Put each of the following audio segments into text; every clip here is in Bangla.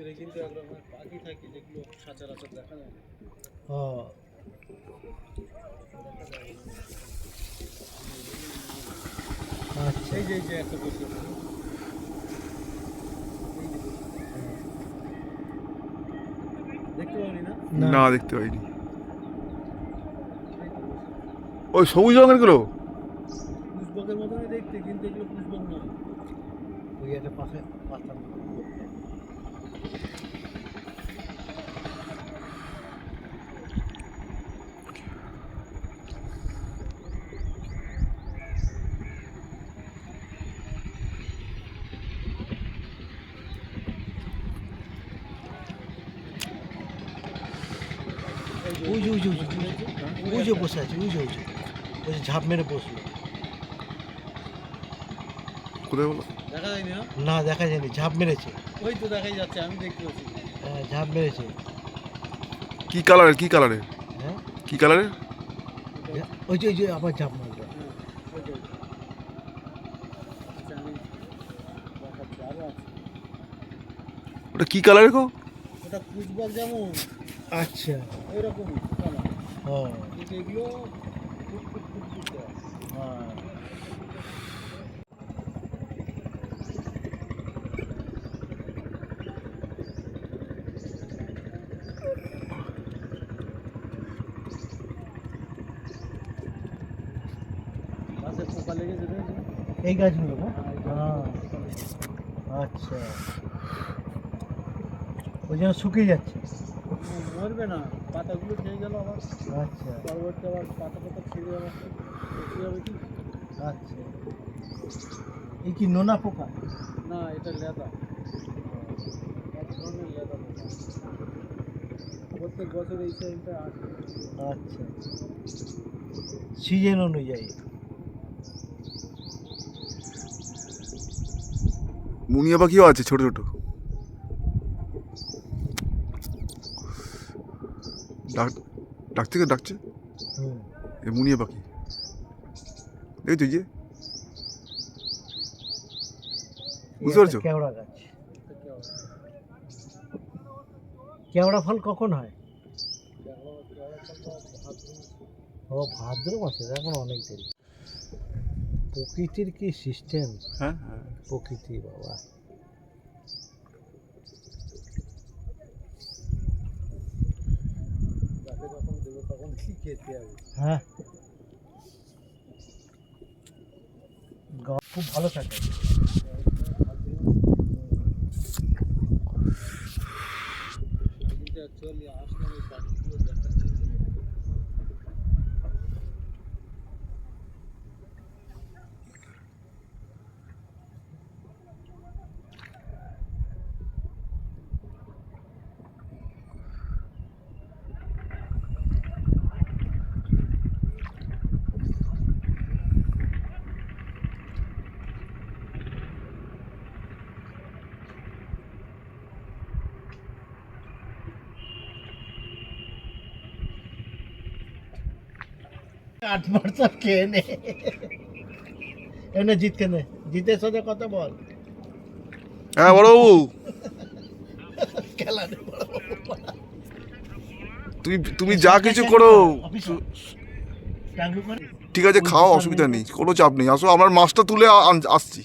ভিতরে কিন্তু এক রকমের পাখি থাকে যেগুলো সচরাচর দেখা যায় না আচ্ছা এই যে যে একটা বসে আছে। এই যে বসে। দেখতে পাবি না না দেখতে পাইনি। ওই সবুজ রঙেরগুলো পুষ্পকের মতনই দেখতে কিন্তু এগুলো পুষ্পক নয় ওই একটা পাশে পাতা ওই যে ওই যে ওই যে ওই যে বসে আছে ওই যে ওই যে ওই যে ঝাঁপ মেরে বসল কোথায় বলো? দেখা যায়নি না? না দেখা যায়নি ঝাঁপ মেরেছে। ওই তো দেখাই যাচ্ছে আমি দেখতে পাচ্ছি। হ্যাঁ, ঝাঁপ মেরেছে। কি কালারের কি কালারের? হ্যাঁ? কি কালারের? ওই যে ওই যে আবার ঝাঁপ মারলো। আচ্ছা। ওটা কি কালারের গো? ওটা পুষ্পক যেমন আচ্ছা। ওইরকম কালার। এগুলো। হ্যাঁ গাছে পোকা লেগে যেতে এই গাছগুলো না হ্যাঁ। আচ্ছা। ওই জন্য শুকিয়ে যাচ্ছে। মরবে না পাতাগুলো খেয়ে গেল আবার। আচ্ছা। পরবর্তী আবার পাতা পাতা পচে যাবে। কি? আচ্ছা। এই কি নোনা পোকা? না এটা লেদা। এক ধরনের লেদা পোকা। প্রত্যেক বছর এই টাইমটা আসে। আচ্ছা। সিজন অনুযায়ী। মুনিয়া পাখিও আছে ছোট ছোট। ডাক ডাকছে কে? ডাকছে? এ মুনিয়া পাখি। দেখছ যে? বুঝতে পারছ? কেওড়া গাছ? কেওড়া ফল কখন হয়? ও ভাদ্র মাসে এখন অনেক দেরি। প্রকৃতির কি সিস্টেম হ্যাঁ হ্যাঁ। প্রকৃতি বাবা। যাকে যখন দেবে তখন কি খেতে হবে হ্যাঁ। খুব ভালো থাকে কিন্তু অ্যাকচুয়ালি আসলাম এই পাখিগুলো দেখাচ্ছি আট মার্চার খেয়ে নে? এনে জিতকে নে? জিতের সাথে কথা বল। হ্যাঁ বড়বাবু খেলা তুমি তুমি যা কিছু করো। ঠিক আছে খাও অসুবিধা নেই কোনো চাপ নেই। আসো আমার মাছটা তুলে আসছি।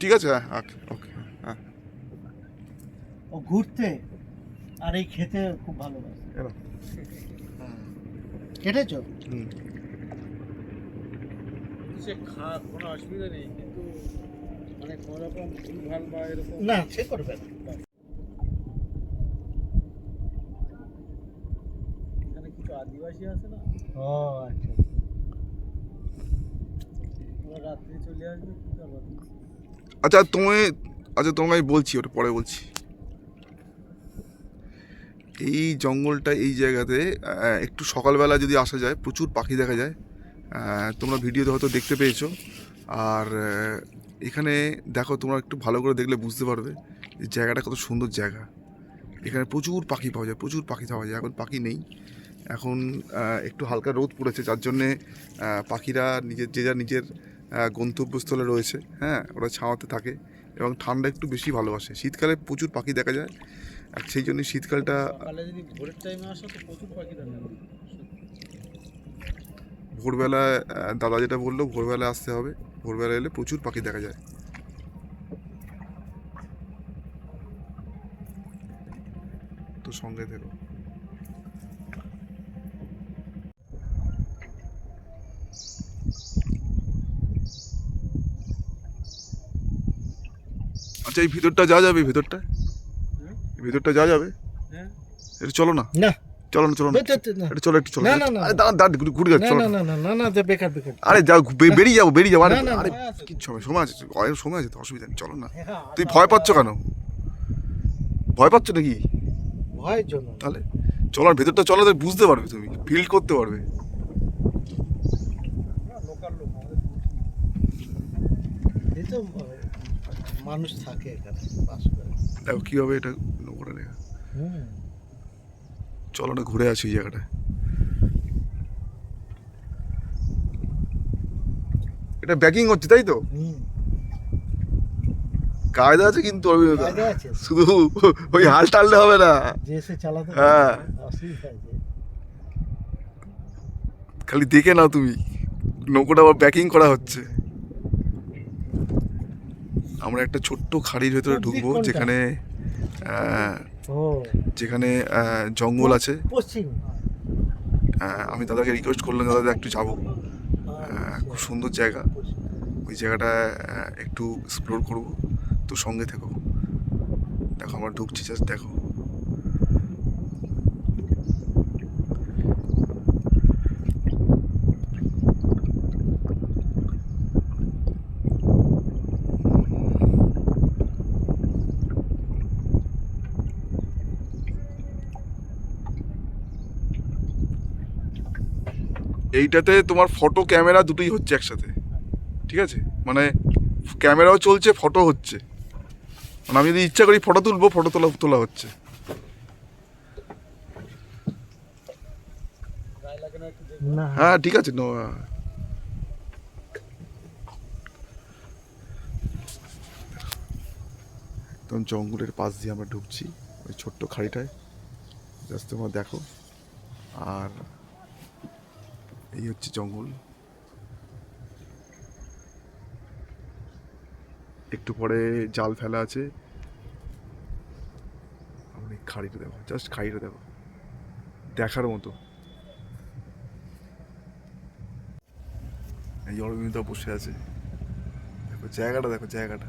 ঠিক- আছে হ্যাঁ ওকে হ্যাঁ। ও ঘুরতে আর এই খেতে খুব ভালোবাসে। কেটেছো হুম। সে খা কোনো অসুবিধা নেই কিন্তু মানে কোনো রকম বা এরকম না সে করবে এখানে কিছু আদিবাসী আছে না? ও আচ্ছা। ওরা রাত্রি চলে আসবে কি করব? আচ্ছা তুমি আচ্ছা তোমাকে বলছি ওটা পরে বলছি। এই জঙ্গলটা এই জায়গাতে একটু সকালবেলা যদি আসা যায়, প্রচুর পাখি দেখা যায়। তোমরা ভিডিওতে হয়তো দেখতে পেয়েছ। আর এখানে দেখো, তোমরা একটু ভালো করে দেখলে বুঝতে পারবে যে জায়গাটা কত সুন্দর জায়গা। এখানে প্রচুর পাখি পাওয়া যায়, প্রচুর পাখি পাওয়া যায়। এখন পাখি নেই। এখন একটু হালকা রোদ পড়েছে, যার জন্যে পাখিরা নিজের, যে যার নিজের গন্তব্যস্থলে রয়েছে হ্যাঁ ওরা ছাওয়াতে থাকে এবং ঠান্ডা একটু বেশি ভালোবাসে। শীতকালে প্রচুর পাখি দেখা যায়। আর সেই জন্য শীতকালটা ভোরবেলায় দাদা যেটা বলল ভোরবেলায় আসতে হবে। ভোরবেলা এলে প্রচুর পাখি দেখা যায়। তো সঙ্গে থেকো। আচ্ছা এই ভিতরটা যা যাবে ভিতরটা। ভিতরটা যা যাবে? হ্যাঁ। একটু চলো না। না। চলো না চলো না। একটু চলো একটু চলো। না, না, না। দাঁড়া দাঁড়া ঘুরে- ঘুরে যাচ্ছে না চলো না। না না বেকার বেকার। আরে যাও বেরিয়ে যাব বেরিয়ে যাব। আরে আরে কিচ্ছু হবে সময় আছে অনেক সময় আছে তো অসুবিধা নেই চলো না। হ্যাঁ, তুই ভয় পাচ্ছ কেন? ভয় পাচ্ছ নাকি? ভয়ের জন্য। তাহলে চলো আর ভেতরটা চলো তো বুঝতে পারবে তুমি ফিল করতে পারবে। মানুষ থাকে এখানে বাস করে। দেখো কীভাবে এটা? নোংরা রেখা হুম চলো না ঘুরে আসি এই জায়গাটায়। এটা ব্যাকিং হচ্ছে তাই তো? কায়দা আছে কিন্তু। শুধু ওই হাল টাললে হবে না। হ্যাঁ। খালি দেখে নাও তুমি নৌকোটা আবার ব্যাকিং করা হচ্ছে। আমরা একটা ছোট্ট খাড়ির ভেতরে ঢুকবো যেখানে যেখানে জঙ্গল আছে। আমি দাদাকে রিকোয়েস্ট করলাম দাদা একটু যাব। খুব সুন্দর জায়গা। ওই জায়গাটা একটু এক্সপ্লোর করব। তো সঙ্গে থেকো। দেখো আমার ঢুকছি জাস্ট দেখো। এইটাতে তোমার ফটো ক্যামেরা দুটোই হচ্ছে একসাথে। ঠিক আছে? মানে ক্যামেরাও চলছে ফটো হচ্ছে। মানে আমি যদি ইচ্ছা করি ফটো তুলবো ফটো তোলা তোলা হচ্ছে। হ্যাঁ ঠিক আছে নো একদম জঙ্গলের পাশ দিয়ে আমরা ঢুকছি ওই ছোট্ট খাড়িটায়। জাস্ট তোমরা দেখো। আর এই হচ্ছে জঙ্গল একটু পরে জাল ফেলা আছে। আমরা এই খাড়িটা দেখো জাস্ট খাড়িটা দেখো দেখার মতো। এই অরবিন্দা বসে আছে। দেখো জায়গাটা দেখো জায়গাটা।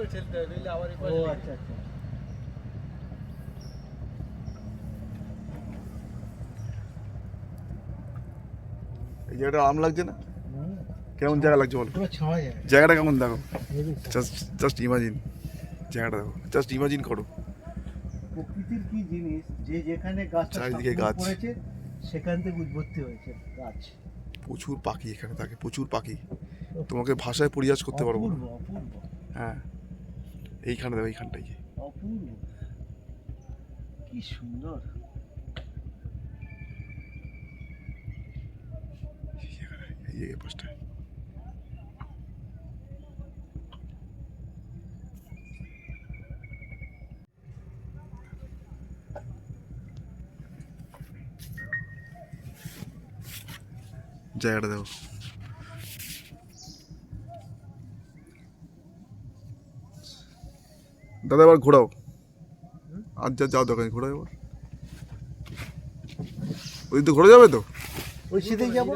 করে ঠেলতে হবে নইলে আবার ও আচ্ছা আচ্ছা। এই জায়গাটা আম লাগছে না? কেমন জায়গা লাগছে বলো? জায়গাটা কেমন দেখো? জাস্ট ইমাজিন জায়গাটা দেখো। জাস্ট ইমাজিন করো। প্রকৃতির কি জিনিস? যে যেখানে গাছটা চারিদিকে গাছ। সেখান থেকে উৎপত্তি হয়েছে গাছ। প্রচুর পাখি এখানে থাকে প্রচুর পাখি। তোমাকে ভাষায় পরিহাস করতে পারব হ্যাঁ। এইখানে দেখো এইখানটাই। অপূর্ব। কি সুন্দর। এই পাশটায় জায়গাটা দেখো। দাদা এবার ঘোরাও। আর যা যাও দোকানে ঘোরাও এবার। ওই তো ঘোরা যাবে তো? ওই সিধেই যাব।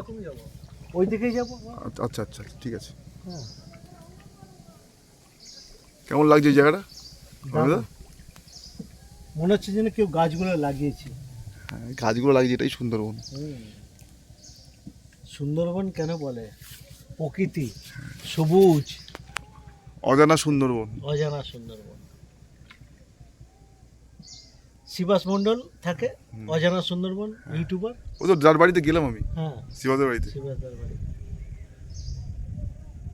ওই দিকেই যাব। আচ্ছা আচ্ছা আচ্ছা ঠিক আছে। হ্যাঁ। কেমন লাগছে এই জায়গাটা? মনে হচ্ছে যেন কেউ গাছগুলো লাগিয়েছে। হ্যাঁ গাছগুলো লাগিয়েছে এটাই সুন্দরবন। সুন্দরবন কেন বলে? প্রকৃতি। সবুজ। অজানা সুন্দরবন। অজানা সুন্দরবন। শিবাস মণ্ডল থাকে অজানা সুন্দরবন হ্যাঁ। ইউটিউবার। ও তো যার বাড়িতে গেলাম আমি হ্যাঁ। শিবাসের বাড়িতে।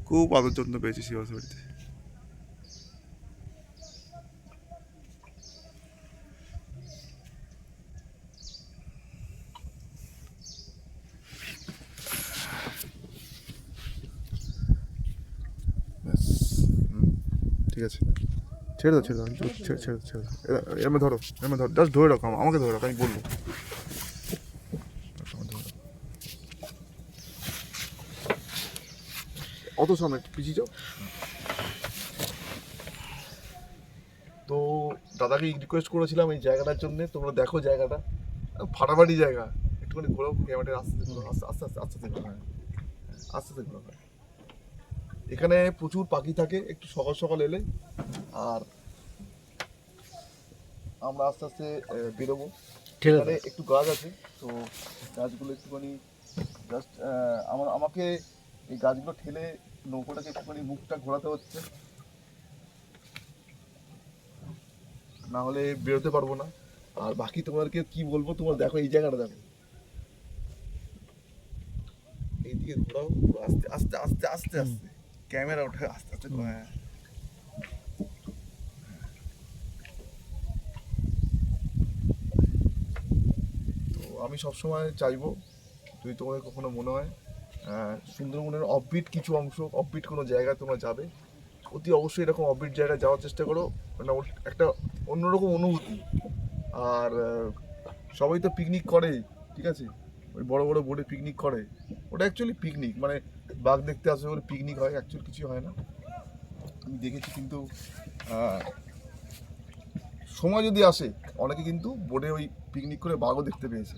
খুব আদর যত্ন পেয়েছি শিবাসের বাড়িতে। ঠিক আছে। ছেড়ে দাও ছেড়ে দাও ছেড়ে ছেড়ে ছেড়ে দাও। ধরো এরমে ধরো জাস্ট ধরে রাখো আমাকে ধরে রাখো আমি বলব। অত সামনে পিছিয়ে যাও। তো দাদাকে রিকোয়েস্ট করেছিলাম এই জায়গাটার জন্য তোমরা দেখো জায়গাটা। ফাটাফাটি জায়গা। একটুখানি ঘোরাও ক্যামেরাটা আস্তে আস্তে আস্তে আস্তে আস্তে ঘোরাও, হ্যাঁ। আস্তে আস্তে ঘোরাও, হ্যাঁ। এখানে প্রচুর পাখি থাকে একটু সকাল সকাল এলে। আর আমরা আস্তে আস্তে বেরোবো। এখানে একটু গাছ আছে তো গাছগুলো একটুখানি জাস্ট আমার আমাকে এই গাছগুলো ঠেলে নৌকোটাকে একটুখানি মুখটা ঘোরাতে হচ্ছে। না হলে বেরোতে পারব না। আর বাকি তোমাদেরকে কি বলব তোমার দেখো এই জায়গাটা দেখো। এইদিকে ঘোরাও আস্তে আস্তে আস্তে আস্তে আস্তে। ক্যামেরা ওঠে আস্তে আস্তে হ্যাঁ। আমি সবসময় চাইব যদি তোমাদের কখনো মনে হয় সুন্দরবনের অফবিট কিছু অংশ অফবিট কোনো জায়গায় তোমরা যাবে, অতি অবশ্যই এরকম অফবিট জায়গায় যাওয়ার চেষ্টা করো মানে একটা অন্যরকম অনুভূতি। আর সবাই তো পিকনিক করে ঠিক আছে? ওই বড় বড় বোর্ডে পিকনিক করে। ওটা অ্যাকচুয়ালি পিকনিক মানে বাঘ দেখতে আসবে বলে পিকনিক হয় অ্যাকচুয়ালি কিছু হয় না। আমি দেখেছি কিন্তু সময় যদি আসে, অনেকে কিন্তু বোর্ডে ওই পিকনিক করে বাঘও দেখতে পেয়েছে।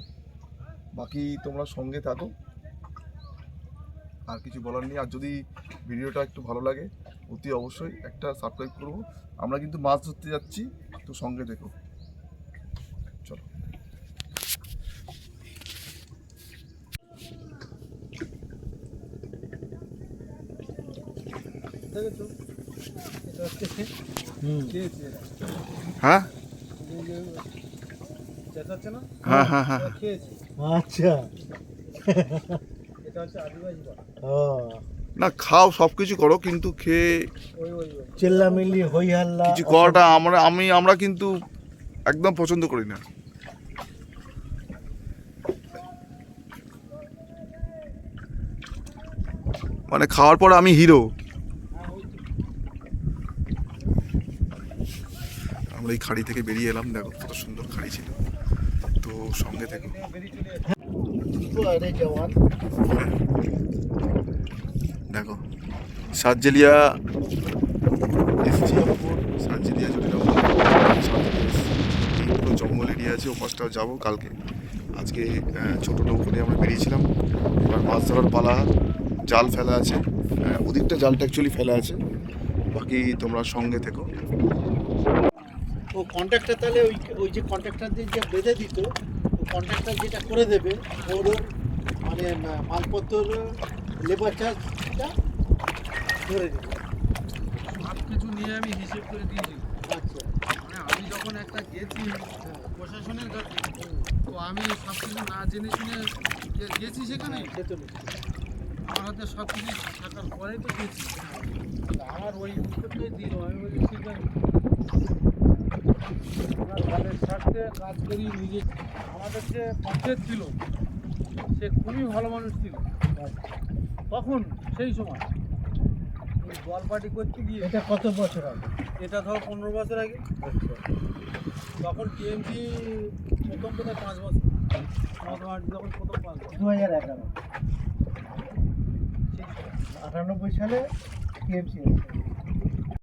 বাকি তোমরা সঙ্গে থাকো। আর কিছু বলার নেই। আর যদি ভিডিওটা একটু ভালো লাগে অতি অবশ্যই একটা সাবস্ক্রাইব করব। আমরা কিন্তু মাছ ধরতে যাচ্ছি তো সঙ্গে দেখো চলো। হ্যাঁ। হ্যাঁ হ্যাঁ হ্যাঁ। খেয়েছে। আচ্ছা। না খাও সব কিছু করো কিন্তু খেয়ে চেল্লামিল্লি হই হাল্লা কিছু করাটা আমরা আমি আমরা কিন্তু একদম পছন্দ করি না। মানে খাওয়ার পর আমি হিরো। আমরা এই খাড়ি থেকে বেরিয়ে এলাম দেখো কত সুন্দর খাড়ি ছিল। তো সঙ্গে থেকে। দেখো, সার্জেলিয়া এসছি সার্জেলিয়া চলে যাব। পুরো জঙ্গল এরিয়া আছে, ওপাশটাও যাব কালকে। আজকে ছোট নৌকো নিয়ে আমরা বেরিয়েছিলাম। এবার মাছ ধরার পালা, জাল ফেলা আছে। ওদিকটা জালটা অ্যাকচুয়ালি ফেলা আছে। বাকি তোমরা সঙ্গে থেকো। ও কন্ট্রাক্টর তাহলে ওই ওই যে কন্ট্রাক্টরদের যে বেঁধে দিত ও কন্ট্রাক্টর যেটা করে দেবে ওর মানে মালপত্র লেবার চার্জটা ধরে দেবে সব কিছু নিয়ে আমি হিসেব করে দিয়েছি আচ্ছা। মানে আমি যখন একটা গেছি প্রশাসনের কাছে তো আমি সব কিছু না জেনে শুনে গেছি সেখানে? তো আমার হাতে সব কিছু থাকার পরেই তো গেছি। আমার ওই উত্তরটাই দিল। আমি বলি ঠিক আছে ঘরের স্বার্থে কাজ করি নিজে আমাদের যে পঞ্চায়েত ছিল সে খুবই ভালো মানুষ ছিল। তখন সেই সময় দল পার্টি করতে গিয়ে এটা কত বছর আগে? এটা ধরো পনেরো বছর আগে। তখন টিএমসি প্রথম বোধহয় পাঁচ বছর? যখন প্রথম পাঁচ বছর। দু হাজার এগারো আটানব্বই সালে টিএমসি